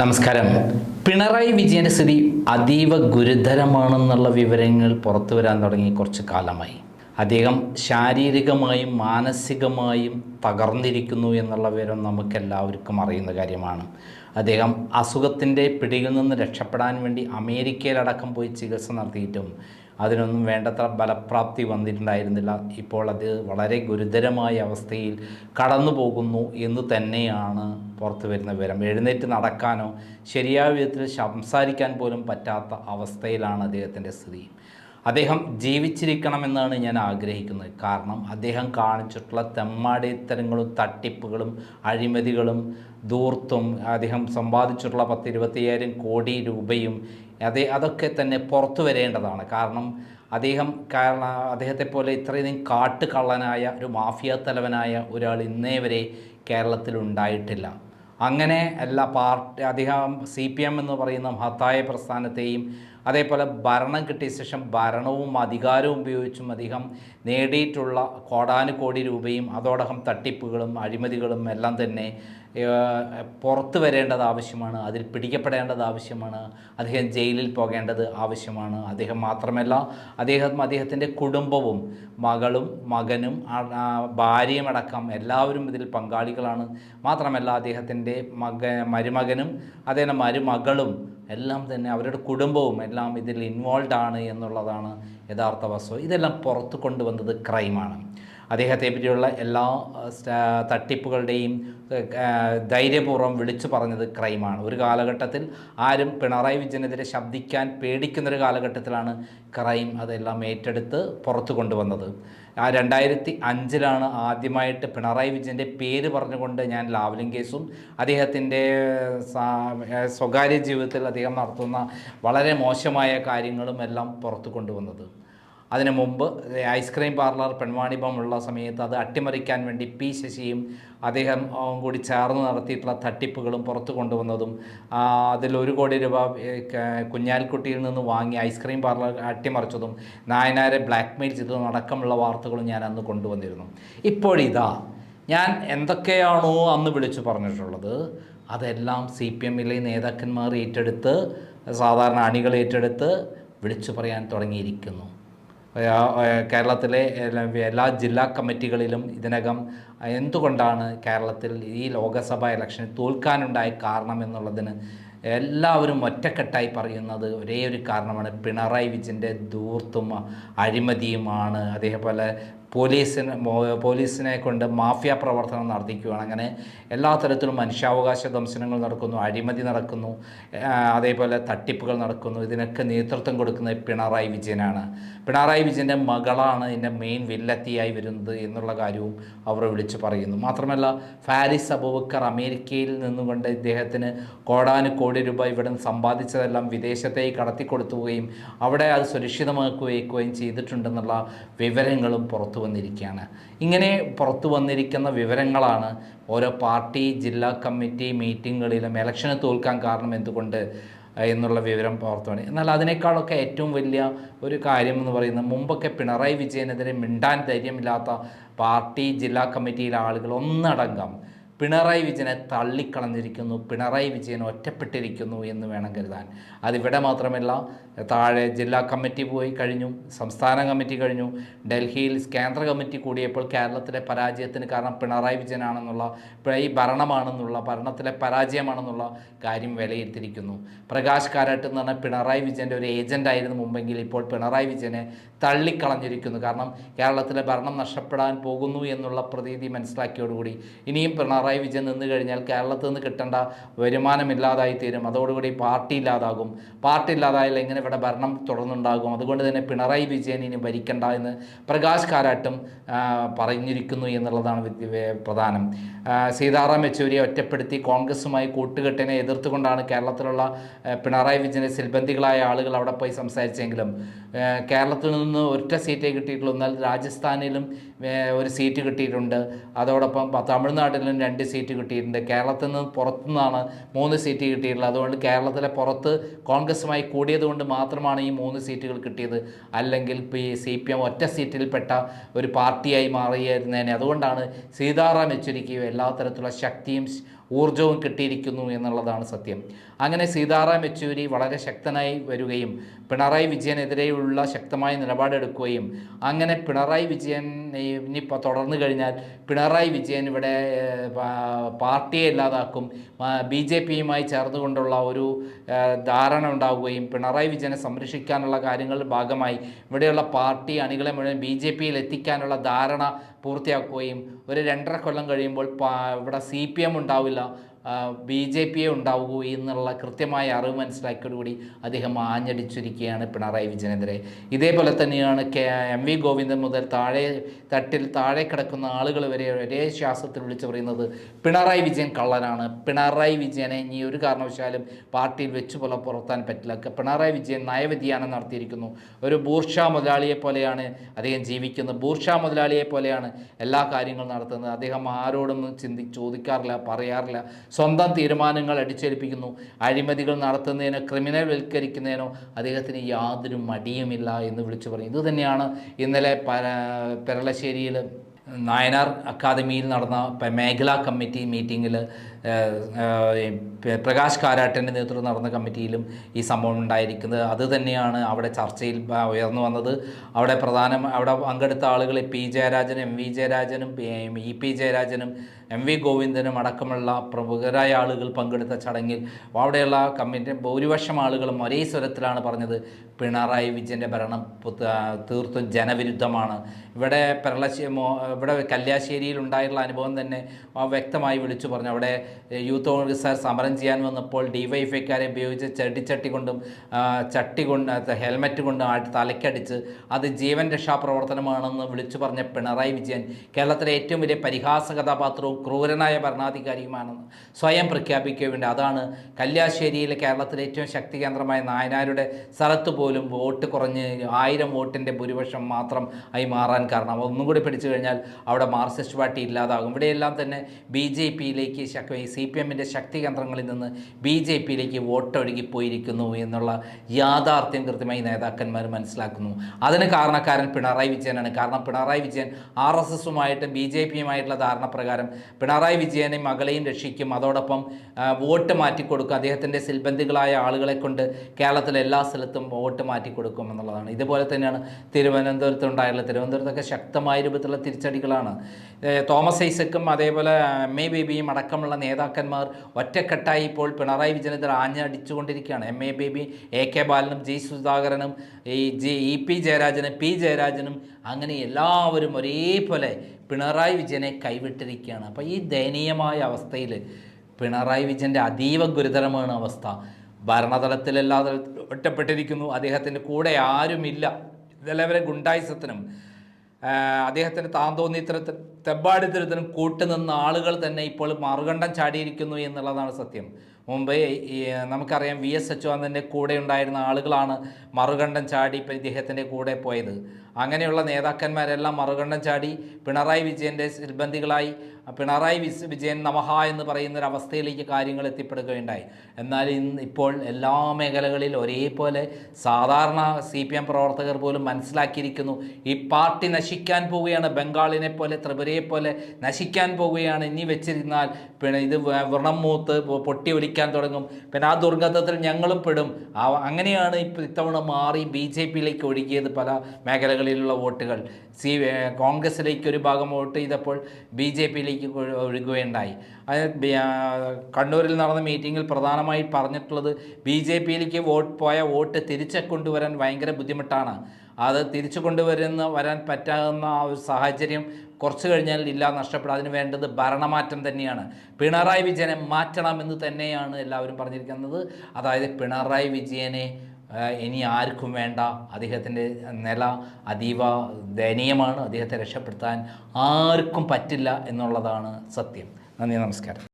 നമസ്കാരം. പിണറായി വിജയന്റെ സ്ഥിതി അതീവ ഗുരുതരമാണെന്നുള്ള വിവരങ്ങൾ പുറത്തു വരാൻ തുടങ്ങി കുറച്ച് കാലമായി. അദ്ദേഹം ശാരീരികമായും മാനസികമായും തകർന്നിരിക്കുന്നു എന്നുള്ള വിവരം നമുക്കെല്ലാവർക്കും അറിയുന്ന കാര്യമാണ്. അദ്ദേഹം അസുഖത്തിന്റെ പിടിയിൽ നിന്ന് രക്ഷപ്പെടാൻ വേണ്ടി അമേരിക്കയിലടക്കം പോയി ചികിത്സ നടത്തിയിട്ടും അതിനൊന്നും വേണ്ടത്ര ഫലപ്രാപ്തി വന്നിട്ടുണ്ടായിരുന്നില്ല. ഇപ്പോൾ അത് വളരെ ഗുരുതരമായ അവസ്ഥയിൽ കടന്നു പോകുന്നു എന്ന് തന്നെയാണ് പുറത്തു വരുന്ന വിവരം. എഴുന്നേറ്റ് നടക്കാനോ ശരിയായ വിധത്തിൽ സംസാരിക്കാൻ പോലും പറ്റാത്ത അവസ്ഥയിലാണ് അദ്ദേഹത്തിന്റെ സ്ഥിതി. അദ്ദേഹം ജീവിച്ചിരിക്കണമെന്നാണ് ഞാൻ ആഗ്രഹിക്കുന്നത്. കാരണം അദ്ദേഹം കാണിച്ചിട്ടുള്ള തെമ്മാടിത്തരങ്ങളും തട്ടിപ്പുകളും അഴിമതികളും ദൂർത്തും അദ്ദേഹം സമ്പാദിച്ചിട്ടുള്ള പത്ത് ഇരുപത്തിയ്യായിരം കോടി രൂപയും അതേ അതൊക്കെ തന്നെ പുറത്തു വരേണ്ടതാണ്. കാരണം അദ്ദേഹം കാരണം അദ്ദേഹത്തെ പോലെ ഇത്രയധികം കാട്ടുകള്ളനായ ഒരു മാഫിയ തലവനായ ഒരാൾ ഇന്നേ വരെ കേരളത്തിൽ ഉണ്ടായിട്ടില്ല. അങ്ങനെ എല്ലാ പാർട്ടി അദ്ദേഹം സി പി എം എന്ന് പറയുന്ന മഹത്തായ പ്രസ്ഥാനത്തെയും അതേപോലെ ഭരണം കിട്ടിയ ശേഷം ഭരണവും അധികാരവും ഉപയോഗിച്ചും അദ്ദേഹം നേടിയിട്ടുള്ള കോടാനുകോടി രൂപയും അതോടൊപ്പം തട്ടിപ്പുകളും അഴിമതികളും എല്ലാം തന്നെ പുറത്തു വരേണ്ടത് ആവശ്യമാണ് അതിൽ പിടിക്കപ്പെടേണ്ടത് ആവശ്യമാണ് അദ്ദേഹം ജയിലിൽ പോകേണ്ടത് ആവശ്യമാണ്. അദ്ദേഹം മാത്രമല്ല അദ്ദേഹം അദ്ദേഹത്തിന്റെ കുടുംബവും മകളും മകനും ഭാര്യയും അടക്കം എല്ലാവരും ഇതിൽ പങ്കാളികളാണ്. മാത്രമല്ല അദ്ദേഹത്തിന്റെ മക മരുമകനും അദ്ദേഹം മരുമകളും എല്ലാം തന്നെ അവരുടെ കുടുംബവും എല്ലാം ഇതിൽ ഇൻവോൾവ് ആണ് എന്നുള്ളതാണ് യഥാർത്ഥ വസ്തു ഇതെല്ലാം പുറത്തു കൊണ്ടുവന്നത് ക്രൈമാണ് അദ്ദേഹത്തെ പറ്റിയുള്ള എല്ലാ തട്ടിപ്പുകളുടെയും ധൈര്യപൂർവം വിളിച്ചു പറഞ്ഞത് ക്രൈമാണ്. ഒരു കാലഘട്ടത്തിൽ ആരും പിണറായി വിജയനെതിരെ ശബ്ദിക്കാൻ പേടിക്കുന്നൊരു കാലഘട്ടത്തിലാണ് ക്രൈം അതെല്ലാം ഏറ്റെടുത്ത് പുറത്തു കൊണ്ടുവന്നത്. ആ രണ്ടായിരത്തി അഞ്ചിലാണ് ആദ്യമായിട്ട് പിണറായി വിജയന്റെ പേര് പറഞ്ഞുകൊണ്ട് ഞാൻ ലാവ്ലിംഗ് കേസും അദ്ദേഹത്തിന്റെ സ്വകാര്യ ജീവിതത്തിൽ അദ്ദേഹം നടത്തുന്ന വളരെ മോശമായ കാര്യങ്ങളും എല്ലാം പുറത്തു കൊണ്ടുവന്നത്. അതിനു മുമ്പ് ഐസ്ക്രീം പാർലർ പെൺവാണിഭമുള്ള സമയത്ത് അത് അട്ടിമറിക്കാൻ വേണ്ടി പി ശശിയും അദ്ദേഹം കൂടി ചേർന്ന് നടത്തിയിട്ടുള്ള തട്ടിപ്പുകളും പുറത്തു കൊണ്ടുവന്നതും അതിൽ ഒരു കോടി രൂപ കുഞ്ഞാലിക്കുട്ടിയിൽ നിന്ന് വാങ്ങി ഐസ്ക്രീം പാർലർ അട്ടിമറിച്ചതും നായനാരെ ബ്ലാക്ക്മെയിൽ ചെയ്തതും അടക്കമുള്ള വാർത്തകളും ഞാൻ അന്ന് കൊണ്ടുവന്നിരുന്നു. ഇപ്പോഴിതാ ഞാൻ എന്തൊക്കെയാണോ അന്ന് വിളിച്ചു പറഞ്ഞിട്ടുള്ളത് അതെല്ലാം സി പി എമ്മിലെ നേതാക്കന്മാർ ഏറ്റെടുത്ത് സാധാരണ അണികൾ ഏറ്റെടുത്ത് വിളിച്ചു പറയാൻ തുടങ്ങിയിരിക്കുന്നു. കേരളത്തിലെ എല്ലാ- ജില്ലാ കമ്മിറ്റികളിലും ഇതിനകം എന്തുകൊണ്ടാണ് കേരളത്തിൽ ഈ ലോകസഭ ഇലക്ഷനിൽ തോൽക്കാനുണ്ടായ കാരണം എന്നുള്ളതിന് എല്ലാവരും ഒറ്റക്കെട്ടായി പറയുന്നത് ഒരേ ഒരു കാരണമാണ് പിണറായി വിജയന്റെ ധൂർത്തും അഴിമതിയുമാണ്. അതേപോലെ പോലീസിന് പോലീസിനെ കൊണ്ട് മാഫിയ പ്രവർത്തനം നടത്തിക്കുകയാണ് അങ്ങനെ എല്ലാ തരത്തിലും മനുഷ്യാവകാശ ദംശനങ്ങൾ നടക്കുന്നു അഴിമതി നടക്കുന്നു അതേപോലെ തട്ടിപ്പുകൾ നടക്കുന്നു. ഇതിനൊക്കെ നേതൃത്വം കൊടുക്കുന്നത് പിണറായി വിജയനാണ്. പിണറായി വിജയന്റെ മകളാണ് ഇതിന്റെ മെയിൻ വില്ലത്തിയായി വരുന്നത് എന്നുള്ള കാര്യവും അവർ വിളിച്ചു പറയുന്നു. മാത്രമല്ല ഫാരിസ് അബൂബക്കർ അമേരിക്കയിൽ നിന്നുകൊണ്ട് ഇദ്ദേഹത്തിന് കോടാനുകോടി രൂപ ഇവിടെ സമ്പാദിച്ചതെല്ലാം വിദേശത്തേക്ക് കടത്തിക്കൊടുത്തുകയും അവിടെ അത് സുരക്ഷിതമാക്കുകയും ചെയ്തിട്ടുണ്ടെന്നുള്ള വിവരങ്ങളും പുറത്തു വന്നിരിക്കുകയാണ്. ഇങ്ങനെ പുറത്തു വന്നിരിക്കുന്ന വിവരങ്ങളാണ് ഓരോ പാർട്ടി ജില്ലാ കമ്മിറ്റി മീറ്റിങ്ങുകളിലും ഇലക്ഷന് തോൽക്കാൻ കാരണം എന്തുകൊണ്ട് എന്നുള്ള വിവരം പുറത്തു വന്നു. എന്നാൽ അതിനേക്കാളൊക്കെ ഏറ്റവും വലിയ ഒരു കാര്യം എന്ന് പറയുന്നത് മുമ്പൊക്കെ പിണറായി വിജയനെതിരെ മിണ്ടാൻ ധൈര്യമില്ലാത്ത പാർട്ടി ജില്ലാ കമ്മിറ്റിയിലെ ആളുകൾ ഒന്നടങ്കം പിണറായി വിജയനെ തള്ളിക്കളഞ്ഞിരിക്കുന്നു പിണറായി വിജയൻ ഒറ്റപ്പെട്ടിരിക്കുന്നു എന്ന് വേണം കരുതാൻ. അതിവിടെ മാത്രമല്ല താഴെ ജില്ലാ കമ്മിറ്റി പോയി കഴിഞ്ഞു സംസ്ഥാന കമ്മിറ്റി കഴിഞ്ഞു ഡൽഹിയിൽ കേന്ദ്ര കമ്മിറ്റി കൂടിയപ്പോൾ കേരളത്തിലെ പരാജയത്തിന് കാരണം പിണറായി വിജയനാണെന്നുള്ള ഈ ഭരണമാണെന്നുള്ള ഭരണത്തിലെ പരാജയമാണെന്നുള്ള കാര്യം വിലയിരുത്തിയിരിക്കുന്നു. പ്രകാശ് കാരാട്ട് എന്ന് പറഞ്ഞാൽ പിണറായി വിജയന്റെ ഒരു ഏജന്റ് ആയിരുന്നു മുമ്പെങ്കിൽ ഇപ്പോൾ പിണറായി വിജയനെ തള്ളിക്കളഞ്ഞിരിക്കുന്നു. കാരണം കേരളത്തിലെ ഭരണം നഷ്ടപ്പെടാൻ പോകുന്നു എന്നുള്ള പ്രതീതി മനസ്സിലാക്കിയോടുകൂടി ഇനിയും പിണറായി വിജയൻ നിന്ന് കഴിഞ്ഞാൽ കേരളത്തിൽ നിന്ന് കിട്ടേണ്ട വരുമാനമില്ലാതായി തീരും. അതോടുകൂടി പാർട്ടി ഇല്ലാതാകും. പാർട്ടി ഇല്ലാതായാൽ എങ്ങനെ ഇവിടെ ഭരണം തുടർന്നുണ്ടാകും? അതുകൊണ്ട് തന്നെ പിണറായി വിജയൻ ഇനി ഭരിക്കണ്ട എന്ന് പ്രകാശ് കാരാട്ടും പറഞ്ഞിരിക്കുന്നു എന്നുള്ളതാണ് പ്രധാനം. സീതാറാം യെച്ചൂരിയെ ഒറ്റപ്പെടുത്തി കോൺഗ്രസുമായി കൂട്ടുകെട്ടിനെ എതിർത്തുകൊണ്ടാണ് കേരളത്തിലുള്ള പിണറായി വിജയനെ സിൽബന്ധികളായ ആളുകൾ അവിടെ പോയി സംസാരിച്ചെങ്കിലും കേരളത്തിൽ നിന്ന് ഒറ്റ സീറ്റേ കിട്ടിയിട്ടുള്ളൂ. എന്നാൽ രാജസ്ഥാനിലും ഒരു സീറ്റ് കിട്ടിയിട്ടുണ്ട്. അതോടൊപ്പം തമിഴ്നാട്ടിലും രണ്ട് സീറ്റ് കിട്ടിയിട്ടുണ്ട്. കേരളത്തിൽ നിന്ന് പുറത്തുനിന്നാണ് മൂന്ന് സീറ്റ് കിട്ടിയിട്ടുള്ളത്. അതുകൊണ്ട് കേരളത്തിലെ പുറത്ത് കോൺഗ്രസുമായി കൂടിയതുകൊണ്ട് മാത്രമാണ് ഈ മൂന്ന് സീറ്റുകൾ കിട്ടിയത്. അല്ലെങ്കിൽ ഈ സി പി എം ഒറ്റ സീറ്റിൽപ്പെട്ട ഒരു പാർട്ടിയായി മാറിയിരുന്നതിനെ അതുകൊണ്ടാണ് സീതാറാം യെച്ചൂരിക്ക് എല്ലാ തരത്തിലുള്ള ശക്തിയും ഊർജവും കിട്ടിയിരിക്കുന്നു എന്നുള്ളതാണ് സത്യം. അങ്ങനെ സീതാറാം യെച്ചൂരി വളരെ ശക്തനായി വരികയും പിണറായി വിജയനെതിരെയുള്ള ശക്തമായ നിലപാടെടുക്കുകയും അങ്ങനെ പിണറായി വിജയൻ ഇനിയിപ്പോൾ തുടർന്നു കഴിഞ്ഞാൽ പിണറായി വിജയൻ ഇവിടെ പാർട്ടിയെ ഇല്ലാതാക്കും ബി ജെ പിയുമായി ചേർന്നുകൊണ്ടുള്ള ഒരു ധാരണ ഉണ്ടാവുകയും പിണറായി വിജയനെ സംരക്ഷിക്കാനുള്ള കാര്യങ്ങളുടെ ഭാഗമായി ഇവിടെയുള്ള പാർട്ടി അണികളെ മുഴുവൻ ബി ജെ പിയിൽ എത്തിക്കാനുള്ള ധാരണ പൂർത്തിയാക്കുകയും ഒരു രണ്ടര കൊല്ലം കഴിയുമ്പോൾ ഇവിടെ സി പി എം ഉണ്ടാവില്ല ബി ജെ പിയെ ഉണ്ടാവുകയോ എന്നുള്ള കൃത്യമായ അറിവ് മനസ്സിലാക്കിയോടുകൂടി അദ്ദേഹം ആഞ്ഞടിച്ചിരിക്കുകയാണ് പിണറായി വിജയനെതിരെ. ഇതേപോലെ തന്നെയാണ് കെ എം വി ഗോവിന്ദൻ മുതൽ താഴെ തട്ടിൽ താഴെ കിടക്കുന്ന ആളുകൾ വരെ ഒരേ ശ്വാസത്തിൽ വിളിച്ചു പറയുന്നത് പിണറായി വിജയൻ കള്ളനാണ്. പിണറായി വിജയനെ ഇനി ഒരു കാരണവശാലും പാർട്ടിയിൽ വെച്ച് പോലെ പുറത്താൻ പറ്റില്ല. പിണറായി വിജയൻ നയവ്യതിയാനം നടത്തിയിരിക്കുന്നു. ഒരു ബൂർഷ മുതലാളിയെ പോലെയാണ് അദ്ദേഹം ജീവിക്കുന്നത്. ബൂർഷ മുതലാളിയെ പോലെയാണ് എല്ലാ കാര്യങ്ങളും നടത്തുന്നത്. അദ്ദേഹം ആരോടൊന്നും ചിന്തി ചോദിക്കാറില്ല പറയാറില്ല. സ്വന്തം തീരുമാനങ്ങൾ അടിച്ചേൽപ്പിക്കുന്നു. അഴിമതികൾ നടത്തുന്നതിനോ ക്രിമിനൽ വൽക്കരിക്കുന്നതിനോ അദ്ദേഹത്തിന് യാതൊരു മടിയുമില്ല എന്ന് വിളിച്ചു പറയും. ഇതുതന്നെയാണ് ഇന്നലെ പര പെരളശ്ശേരിയിൽ നായനാർ അക്കാദമിയിൽ നടന്ന മേഖലാ കമ്മിറ്റി മീറ്റിങ്ങിൽ പ്രകാശ് കാരാട്ടിന്റെ നേതൃത്വം നടന്ന കമ്മിറ്റിയിലും ഈ സംഭവം ഉണ്ടായിരിക്കുന്നത്. അത് തന്നെയാണ് അവിടെ ചർച്ചയിൽ ഉയർന്നു വന്നത്. അവിടെ പ്രധാന അവിടെ പങ്കെടുത്ത ആളുകൾ പി ജയരാജൻ എം വി ജയരാജനും ഇ പി ജയരാജനും എം വി ഗോവിന്ദനും അടക്കമുള്ള പ്രമുഖരായ ആളുകൾ പങ്കെടുത്ത ചടങ്ങിൽ അവിടെയുള്ള കമ്മിറ്റി ഭൂരിപക്ഷം ആളുകളും ഒരേ സ്വരത്തിലാണ് പറഞ്ഞത് പിണറായി വിജയന്റെ ഭരണം തീർത്തും ജനവിരുദ്ധമാണ്. ഇവിടെ പെരളശ്ശേരി ഇവിടെ കല്യാശ്ശേരിയിൽ ഉണ്ടായിട്ടുള്ള അനുഭവം തന്നെ വ്യക്തമായി വിളിച്ചു പറഞ്ഞു. അവിടെ യൂത്ത് കോൺഗ്രസ്സുകാർ സമരം ചെയ്യാൻ വന്നപ്പോൾ ഡിവൈഫൈക്കാരെ ഉപയോഗിച്ച് ചെടിച്ചട്ടി കൊണ്ടും ചട്ടി കൊണ്ട് ഹെൽമെറ്റ് കൊണ്ടും തലക്കടിച്ച് അത് ജീവൻ രക്ഷാ പ്രവർത്തനമാണെന്ന് വിളിച്ചു പറഞ്ഞ പിണറായി വിജയൻ കേരളത്തിലെ ഏറ്റവും വലിയ പരിഹാസ കഥാപാത്രവും ക്രൂരനായ ഭരണാധികാരിയുമാണെന്ന് സ്വയം പ്രഖ്യാപിക്കുകയുണ്ട് അതാണ് കല്യാശ്ശേരിയിലെ കേരളത്തിലെ ഏറ്റവും ശക്തി കേന്ദ്രമായ നായനാരുടെ സ്ഥലത്ത് പോലും വോട്ട് കുറഞ്ഞ് ആയിരം വോട്ടിന്റെ ഭൂരിപക്ഷം മാത്രം ആയി മാറാൻ കാരണം. ഒന്നും കൂടി പിടിച്ചു കഴിഞ്ഞാൽ അവിടെ മാർക്സിസ്റ്റ് പാർട്ടി ഇല്ലാതാകും. ഇവിടെയെല്ലാം തന്നെ ബി ജെ പിയിലേക്ക് ശക്തി സി പി എമ്മിന്റെ ശക്തി കേന്ദ്രങ്ങളിൽ നിന്ന് ബി ജെ പിയിലേക്ക് വോട്ടൊഴുകിപ്പോയിരിക്കുന്നു എന്നുള്ള യാഥാർത്ഥ്യം കൃത്യമായി നേതാക്കന്മാർ മനസ്സിലാക്കുന്നു. അതിന് കാരണക്കാരൻ പിണറായി വിജയനാണ്. കാരണം പിണറായി വിജയൻ ആർ എസ് എസുമായിട്ട് ബി ജെ പിയുമായിട്ടുള്ള ധാരണ പ്രകാരം പിണറായി വിജയനെ മകളെയും രക്ഷിക്കും. അതോടൊപ്പം വോട്ട് മാറ്റിക്കൊടുക്കും. അദ്ദേഹത്തിന്റെ സിൽബന്ധികളായ ആളുകളെ കൊണ്ട് കേരളത്തിലെ എല്ലാ സ്ഥലത്തും വോട്ട് മാറ്റിക്കൊടുക്കും എന്നുള്ളതാണ്. ഇതുപോലെ തന്നെയാണ് തിരുവനന്തപുരത്ത് ഉണ്ടായിട്ടുള്ള തിരുവനന്തപുരത്തൊക്കെ ശക്തമായ രൂപത്തിലുള്ള തിരിച്ചടികളാണ്. തോമസ് ഐസക്കും അതേപോലെ എം എ ബേബിയും അടക്കമുള്ള നേതാക്കന്മാർ ഒറ്റക്കെട്ടായി ഇപ്പോൾ പിണറായി വിജയനെതിരെ ആഞ്ഞടിച്ചുകൊണ്ടിരിക്കുകയാണ്. M A Baby A K ബാലനും ജി സുധാകരനും ഈ ജി ഇ പി ജയരാജനും പി ജയരാജനും അങ്ങനെ എല്ലാവരും ഒരേപോലെ പിണറായി വിജയനെ കൈവിട്ടിരിക്കുകയാണ്. അപ്പോൾ ഈ ദയനീയമായ അവസ്ഥയിൽ പിണറായി വിജയന്റെ അതീവ ഗുരുതരമാണ് അവസ്ഥ. ഭരണതലത്തിലല്ലാതെ ഒറ്റപ്പെട്ടിരിക്കുന്നു. അദ്ദേഹത്തിന്റെ കൂടെ ആരുമില്ല. ഇതെല്ലാവരെ ഗുണ്ടായിസത്തിനും ആ, താന്തോന്നിത്തരത്തിൽ തെമ്പാടിത്തരത്തിനും കൂട്ടുനിന്ന ആളുകൾ തന്നെ ഇപ്പോൾ മറുകണ്ഠം ചാടിയിരിക്കുന്നു എന്നുള്ളതാണ് സത്യം. മുമ്പ് നമുക്കറിയാം വി എസ് അച്യുതാനന്ദന്റെ കൂടെ ഉണ്ടായിരുന്ന ആളുകളാണ് മറുകണ്ഠം ചാടി ഇപ്പോൾ ഇദ്ദേഹത്തിന്റെ കൂടെ പോയത്. അങ്ങനെയുള്ള നേതാക്കന്മാരെല്ലാം മറുകണ്ഠം ചാടി പിണറായി വിജയന്റെ സിൽബന്ധികളായി പിണറായി വിസ് വിജയൻ നമഹ എന്ന് പറയുന്ന ഒരു അവസ്ഥയിലേക്ക് കാര്യങ്ങൾ എത്തിപ്പെടുകയുണ്ടായി. എന്നാൽ ഇന്ന് ഇപ്പോൾ എല്ലാ മേഖലകളിൽ ഒരേപോലെ സാധാരണ സി പി എം പ്രവർത്തകർ പോലും മനസ്സിലാക്കിയിരിക്കുന്നു. ഈ പാർട്ടി നശിക്കാൻ പോവുകയാണ് ബംഗാളിനെ പോലെ ത്രിപുരയെ പോലെ നശിക്കാൻ പോവുകയാണ്. ഇനി വെച്ചിരുന്നാൽ പിന്നെ ഇത് വ്രണം മൂത്ത് പൊട്ടി ഒലിക്കാൻ തുടങ്ങും. പിന്നെ ആ ദുർഗന്ധത്തിൽ ഞങ്ങളും പെടും. അങ്ങനെയാണ് ഇപ്പോൾ ഇത്തവണ മാറി ബി ജെ പിയിലേക്ക് ഒഴുകിയത് പല മേഖലകളിലുള്ള വോട്ടുകൾ. സി കോൺഗ്രസിലേക്ക് ഒരു ഭാഗം വോട്ട് ചെയ്തപ്പോൾ ബി ജെ പിയിലേക്ക് ഒഴുകുകയുണ്ടായി. ബി- ആ, കണ്ണൂരിൽ നടന്ന മീറ്റിങ്ങിൽ പ്രധാനമായി പറഞ്ഞിട്ടുള്ളത് ബി ജെ പിയിലേക്ക് വോട്ട് പോയ വോട്ട് തിരിച്ചു കൊണ്ടുവരാൻ ഭയങ്കര ബുദ്ധിമുട്ടാണ്. അത് തിരിച്ചു കൊണ്ടുവരുന്ന വരാൻ പറ്റാവുന്ന ആ ഒരു സാഹചര്യം കുറച്ച് കഴിഞ്ഞാൽ ഇല്ല നഷ്ടപ്പെടും. അതിന് വേണ്ടത് ഭരണമാറ്റം തന്നെയാണ്. പിണറായി വിജയനെ മാറ്റണമെന്ന് തന്നെയാണ് എല്ലാവരും പറഞ്ഞിരിക്കുന്നത്. അതായത് പിണറായി വിജയനെ ഇനി ആർക്കും വേണ്ട. അദ്ദേഹത്തിന്റെ നില അതീവ ദയനീയമാണ്. അദ്ദേഹത്തെ രക്ഷപ്പെടുത്താൻ ആർക്കും പറ്റില്ല എന്നുള്ളതാണ് സത്യം. നന്ദി നമസ്കാരം.